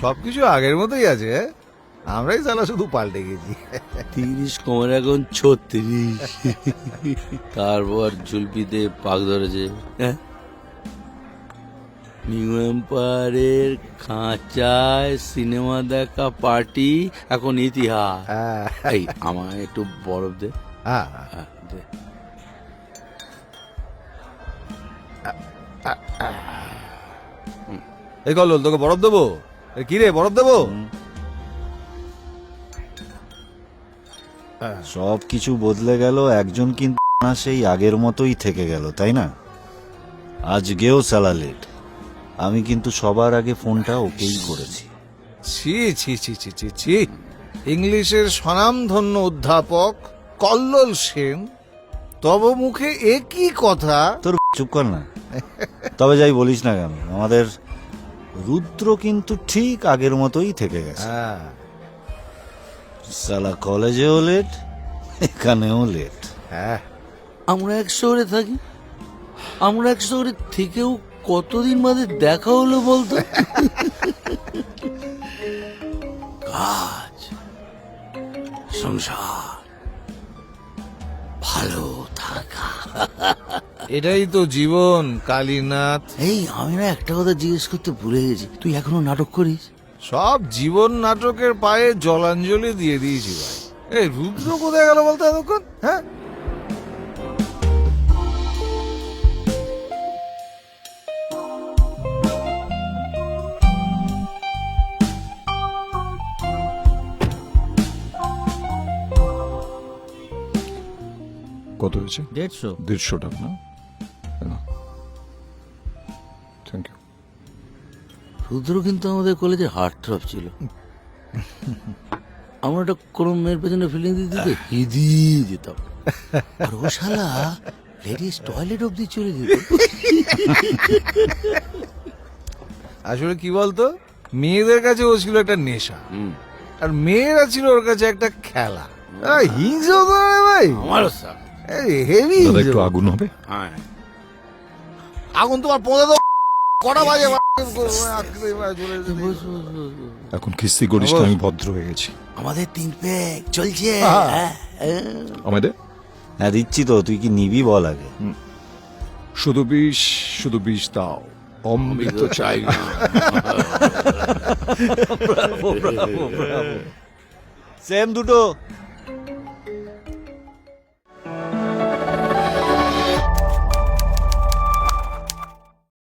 সবকিছু আগের মতোই আছে হ্যাঁ? আমরাই সালা শুধু পাল্টে গেছি। তিরিশ কমের এখন ছত্রিশ। তারপর জুলপিতে পাক ধরেছে হ্যাঁ? নিউ এম্পায়ারের খাঁচায় সিনেমা দেখা পার্টি এখন ইতিহাস। হ্যাঁ, এই আমায় একটু বরফ দে। হ্যাঁ। এই কল্লোল তোকে বরফ দেবো? এ, কি রে বরফ দেবো? সব কিছু বদলে গেল একজন কিন্তু না সেই আগের মতোই থেকে গেল তাই না? আজ আজকেও স্যালালেট আমি কিন্তু সবার আগে ফোনটা ওকেই করেছি। ছি ছি ছি ছি ছি ছি। ইংলিশের স্বনামধন্য অধ্যাপক কল্লোল সেন তব মুখে একই কথা। তোর চুপ কর না। তবে যাই বলিস না কেন আমাদের রুদ্র কিন্তু ঠিক আগের মতোই থেকে গেছে। হ্যাঁ। সালা কলেজেও লেট এখানেও লেট হ্যাঁ। আমরা এক শহরে থাকি। আমরা এক শহরে থেকেও কতদিন বাদে দেখা হলো বলতো? কাজ সংসার ভালো থাকা। এটাই তো জীবন কালীনাথ। এই আমি না একটা কথা জিজ্ঞেস করতে ভুলে গেছি। তুই এখনও নাটক করিস? সব জীবন নাটকের পায়ে জলাঞ্জলি দিয়ে দিয়েছি ভাই। এই রুদ্র কোথায় গেল বলতো এতক্ষণ? হ্যাঁ? কত হয়েছে? দেড়শো। দেড়শো টাকা না? থ্যাংক ইউ রুদ্র কিন্তু আমাদের কলেজে হার্ট থ্রপ ছিল। আমরা একটা কোনো মেয়ের পেছনে ফিলিং দিতে দিতে হিদিয়ে যেতাম। আর ও শালা লেডিস টয়লেট অব্দি চলে যেত। আসলে কি বলতো? মেয়েদের কাছে ও ছিল একটা নেশা। আর মেয়েরা ছিল ওর কাছে একটা খেলা। হিংসে ভাই। আমারও স্যার হেভি একটু আগুন হবে? হ্যাঁ। আগুন তোমার পদে তো কটা বাজে। এখন কিস্তি করিস না, আমি ভদ্র হয়ে গেছি। আমাদের তিন প্যাক চলছে। হ্যাঁ, হ্যাঁ। আমাদের? হ্যাঁ দিচ্ছি তো তুই কি নিবি বল আগে। শুধু বিষ শুধু বিষ দাও। অমৃত চাই সেম দুটো।